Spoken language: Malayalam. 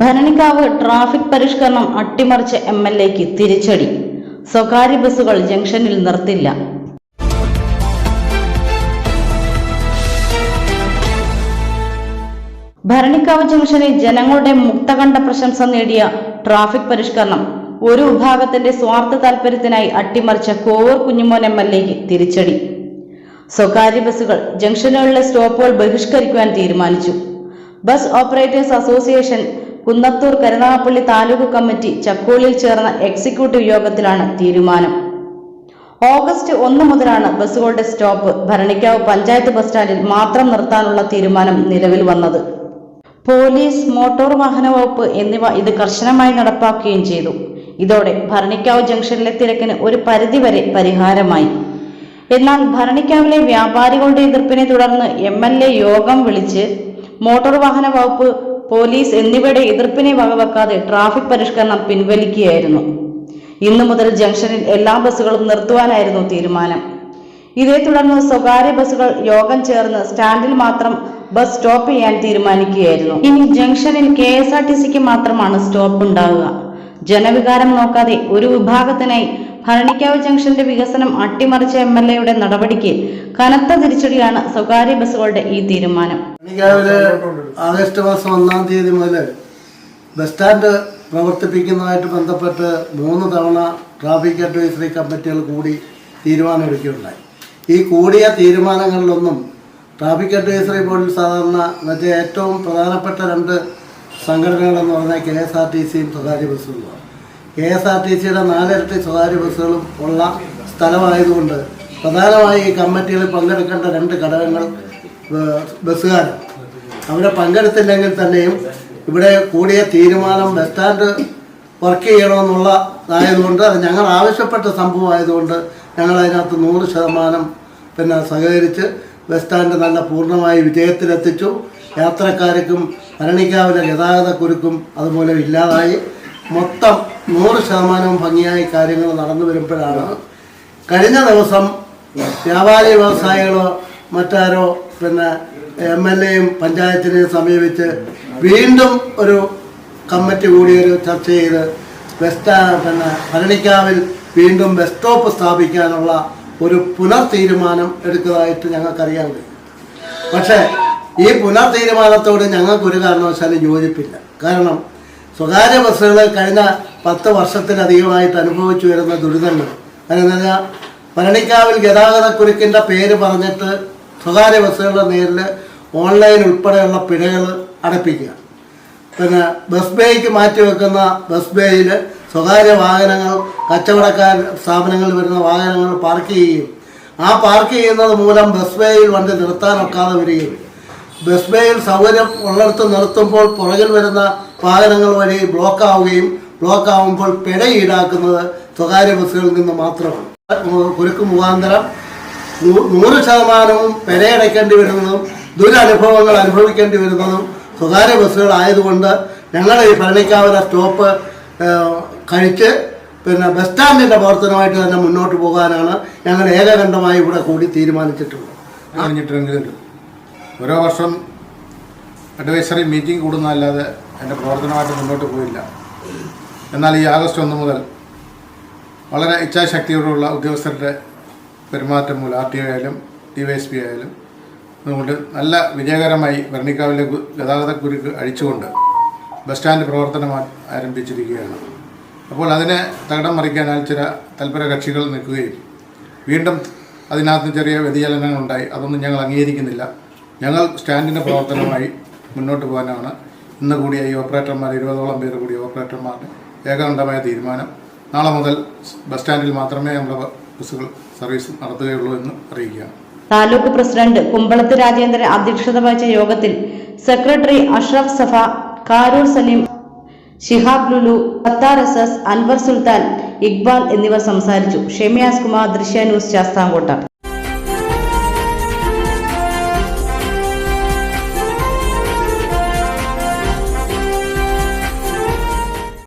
ഭരണിക്കാവ് ട്രാഫിക് പരിഷ്കരണം അട്ടിമറിച്ച എം എൽ എക്ക് തിരിച്ചടി. സ്വകാര്യ ബസ്സുകൾ ജംഗ്ഷനിൽ നിർത്തില്ല. ഭരണിക്കാവ് ജംഗ്ഷനിൽ ജനങ്ങളുടെ മുക്തകണ്ഠ പ്രശംസ നേടിയ ട്രാഫിക് പരിഷ്കരണം ഒരു വിഭാഗത്തിന്റെ സ്വാർത്ഥ താൽപര്യത്തിനായി അട്ടിമറിച്ച കോവൂർ കുഞ്ഞുമോൻ എം എൽ എക്ക് തിരിച്ചടി. സ്വകാര്യ ബസ്സുകൾ ജംഗ്ഷനുകളിലെ സ്റ്റോപ്പുകൾ ബഹിഷ്കരിക്കുവാൻ തീരുമാനിച്ചു. Bus operators association Kunnathur Karunagappally taluk committee ചക്കോളിൽ ചേർന്ന എക്സിക്യൂട്ടീവ് യോഗത്തിലാണ് തീരുമാനം. ഓഗസ്റ്റ് ഒന്ന് മുതലാണ് ബസ്സുകളുടെ സ്റ്റോപ്പ്. ഭരണിക്കാവ് പഞ്ചായത്ത് ബസ് സ്റ്റാൻഡിൽ മാത്രം നിർത്താനുള്ള തീരുമാനം നിലവിൽ വന്നത്. പോലീസ് മോട്ടോർ വാഹന വകുപ്പ് എന്നിവ ഇത് കർശനമായി നടപ്പാക്കുകയും ചെയ്തു. ഇതോടെ ഭരണിക്കാവ് ജംഗ്ഷനിലെ തിരക്കിന് ഒരു പരിധിവരെ പരിഹാരമായി. എന്നാൽ ഭരണിക്കാവിലെ വ്യാപാരികളുടെ എതിർപ്പിനെ തുടർന്ന് എ യോഗം വിളിച്ച് മോട്ടോർ വാഹന വകുപ്പ് പോലീസ് എന്നിവയുടെ എതിർപ്പിനെ വകവെക്കാതെ ട്രാഫിക് പരിഷ്കരണം പിൻവലിക്കുകയായിരുന്നു. ഇന്നു മുതൽ ജംഗ്ഷനിൽ എല്ലാ ബസ്സുകളും നിർത്തുവാനായിരുന്നു തീരുമാനം. ഇതേ തുടർന്ന് സ്വകാര്യ ബസ്സുകൾ യോഗം ചേർന്ന് സ്റ്റാൻഡിൽ മാത്രം ബസ് സ്റ്റോപ്പ് ചെയ്യാൻ തീരുമാനിക്കുകയായിരുന്നു. ഇനി ജംഗ്ഷനിൽ കെ എസ് ആർ ടി സിക്ക് മാത്രമാണ് സ്റ്റോപ്പ് ഉണ്ടാവുക. ജനവികാരം നോക്കാതെ ഒരു വിഭാഗത്തിനായി ഭരണിക്കാവ് ജംഗ്ഷന്റെ വികസനം അട്ടിമറിച്ച എം എൽ എയുടെ നടപടിക്ക് കനത്ത തിരിച്ചടിയാണ് സ്വകാര്യ ബസ്സുകളുടെ ഈ തീരുമാനം. ആഗസ്റ്റ് മാസം ഒന്നാം തീയതി മുതൽ ബസ് സ്റ്റാൻഡ് പ്രവർത്തിപ്പിക്കുന്നതായിട്ട് ബന്ധപ്പെട്ട് മൂന്ന് തവണ ട്രാഫിക് അഡ്വൈസറി കമ്മിറ്റികൾ കൂടി തീരുമാനമെടുക്കുകയുണ്ടായി. ഈ കൂടിയ തീരുമാനങ്ങളിലൊന്നും ട്രാഫിക് അഡ്വൈസറി ബോർഡിൽ സാധാരണ മറ്റേ ഏറ്റവും പ്രധാനപ്പെട്ട രണ്ട് സംഘടനകളെന്ന് പറഞ്ഞാൽ കെ എസ് ആർ ടി സിയും സ്വകാര്യ ബസ്സുകളുമാണ്. കെ എസ് ആർ ടി സിയുടെ നാലിരട്ടി സ്വകാര്യ ബസ്സുകളും ഉള്ള സ്ഥലമായതുകൊണ്ട് പ്രധാനമായി ഈ കമ്മിറ്റിയിൽ പങ്കെടുക്കേണ്ട രണ്ട് ഘടകങ്ങൾ ബസ്സുകാർ അവരെ പങ്കെടുത്തില്ലെങ്കിൽ തന്നെയും ഇവിടെ കൂടിയ തീരുമാനം ബസ് സ്റ്റാൻഡ് വർക്ക് ചെയ്യണമെന്നുള്ളതായതുകൊണ്ട് അത് ഞങ്ങൾ ആവശ്യപ്പെട്ട സംഭവമായതുകൊണ്ട് ഞങ്ങൾ അതിനകത്ത് നൂറ് ശതമാനം പിന്നെ സഹകരിച്ച് ബസ് സ്റ്റാൻഡ് നല്ല പൂർണമായി വിജയത്തിലെത്തിച്ചു. യാത്രക്കാർക്കും ഭരണിക്കാവിലെ ഗതാഗത കുരുക്കും അതുപോലെ ഇല്ലാതായി. മൊത്തം നൂറ് ശതമാനവും ഭംഗിയായി കാര്യങ്ങൾ നടന്നു വരുമ്പോഴാണ് കഴിഞ്ഞ ദിവസം വ്യാപാരി വ്യവസായികളോ മറ്റാരോ പിന്നെ എം എൽ എയും പഞ്ചായത്തിനെയും സമീപിച്ച് വീണ്ടും ഒരു കമ്മിറ്റി കൂടി ഒരു ചർച്ച ചെയ്ത് വെസ്റ്റ് പിന്നെ ഭരണിക്കാവിൽ വീണ്ടും ബസ് സ്റ്റോപ്പ് സ്ഥാപിക്കാനുള്ള ഒരു പുനർ തീരുമാനം എടുത്തതായിട്ട് ഞങ്ങൾക്കറിയാൻ കഴിയും. പക്ഷേ ഈ പുനർ തീരുമാനത്തോട് ഞങ്ങൾക്കൊരു കാരണവശാലും യോജിപ്പില്ല. കാരണം സ്വകാര്യ ബസ്സുകൾ കഴിഞ്ഞ പത്ത് വർഷത്തിലധികമായിട്ട് അനുഭവിച്ചു വരുന്ന ദുരിതങ്ങൾ. പരണിക്കാവിൽ ഭരണിക്കാവിൽ ഗതാഗതക്കുരുക്കിന്റെ പേര് പറഞ്ഞിട്ട് സ്വകാര്യ ബസ്സുകളുടെ നേരിൽ ഓൺലൈൻ ഉൾപ്പെടെയുള്ള പിഴകൾ അടപ്പിക്കുക. പിന്നെ ബസ് ബേയ്ക്ക് മാറ്റിവെക്കുന്ന ബസ് ബേയിൽ സ്വകാര്യ വാഹനങ്ങൾ കച്ചവടക്കാർ സ്ഥാപനങ്ങളിൽ വരുന്ന വാഹനങ്ങൾ പാർക്ക് ചെയ്യുകയും ആ പാർക്ക് ചെയ്യുന്നത് മൂലം ബസ് ബേയിൽ വണ്ടി നിർത്താനൊക്കാതെ വരികയും ബസ് ബേയിൽ സൗകര്യം ഉള്ളിടത്ത് നിർത്തുമ്പോൾ പുറകിൽ വരുന്ന വാഹനങ്ങൾ വഴി ബ്ലോക്ക് ആവുകയും ബ്ലോക്ക് ആവുമ്പോൾ പിഴ ഈടാക്കുന്നത് സ്വകാര്യ ബസ്സുകളിൽ നിന്ന് മാത്രമാണ്. കുരുക്ക് മുഖാന്തരം നൂറ് ശതമാനവും പെരയടയ്ക്കേണ്ടി വരുന്നതും ദുരനുഭവങ്ങൾ അനുഭവിക്കേണ്ടി വരുന്നതും സ്വകാര്യ ബസ്സുകളായതുകൊണ്ട് ഞങ്ങൾ ഈ ഭരണിക്കാവിലെ സ്റ്റോപ്പ് കഴിച്ച് പിന്നെ ബസ് സ്റ്റാൻഡിന്റെ പ്രവർത്തനമായിട്ട് തന്നെ മുന്നോട്ട് പോകാനാണ് ഞങ്ങൾ ഏകകണ്ഠമായി ഇവിടെ കൂടി തീരുമാനിച്ചിട്ടുള്ളത്. കഴിഞ്ഞിട്ടെങ്കിലും ഓരോ വർഷം അഡ്വൈസറി മീറ്റിംഗ് കൂടുന്നതല്ലാതെ എന്റെ പ്രവർത്തനമായിട്ട് മുന്നോട്ട് പോയില്ല. എന്നാൽ ഈ ആഗസ്റ്റ് ഒന്ന് മുതൽ വളരെ ഇച്ഛാശക്തിയോടുള്ള ഉദ്യോഗസ്ഥരുടെ പെരുമാറ്റം മൂലം ആർ ടി ഒ ആയാലും ഡി വൈ എസ് പി ആയാലും അതുകൊണ്ട് നല്ല വിജയകരമായി ഭരണിക്കാവിലെ ഗതാഗത ഗതാഗതക്കുരുക്ക് അഴിച്ചുകൊണ്ട് ബസ് സ്റ്റാൻഡ് പ്രവർത്തനം ആരംഭിച്ചിരിക്കുകയാണ്. അപ്പോൾ അതിനെ തകിടം മറിക്കാനാൽ ചില തൽപര കക്ഷികൾ നിൽക്കുകയും വീണ്ടും അതിനകത്ത് ചെറിയ വ്യതിചലനങ്ങളുണ്ടായി. അതൊന്നും ഞങ്ങൾ അംഗീകരിക്കുന്നില്ല. ഞങ്ങൾ സ്റ്റാൻഡിന്റെ പ്രവർത്തനമായി മുന്നോട്ട് പോകാനാണ്. ഇന്ന് കൂടിയ ഈ ഓപ്പറേറ്റർമാർ ഇരുപതോളം പേര് കൂടിയ ഓപ്പറേറ്റർമാരുടെ ഏകകണ്ഠമായ തീരുമാനം. നാളെ മുതൽ ബസ് സ്റ്റാൻഡിൽ മാത്രമേ നമ്മുടെ ബസ്സുകൾ സർവീസ് നടത്തുകയുള്ളൂ എന്ന് അറിയിക്കുകയാണ്. താലൂക്ക് പ്രസിഡന്റ് കുമ്പളത്ത് രാജേന്ദ്രൻ അധ്യക്ഷത വഹിച്ച യോഗത്തിൽ secretary Ashraf Safa Karoor Saleem Shihab Lulu Qatar S S Anwar Sultan Iqbal എന്നിവർ സംസാരിച്ചു. ഷെമിയാസ് കുമാർ ദൃശ്യ ന്യൂസ് ശാസ്താംകോട്ട.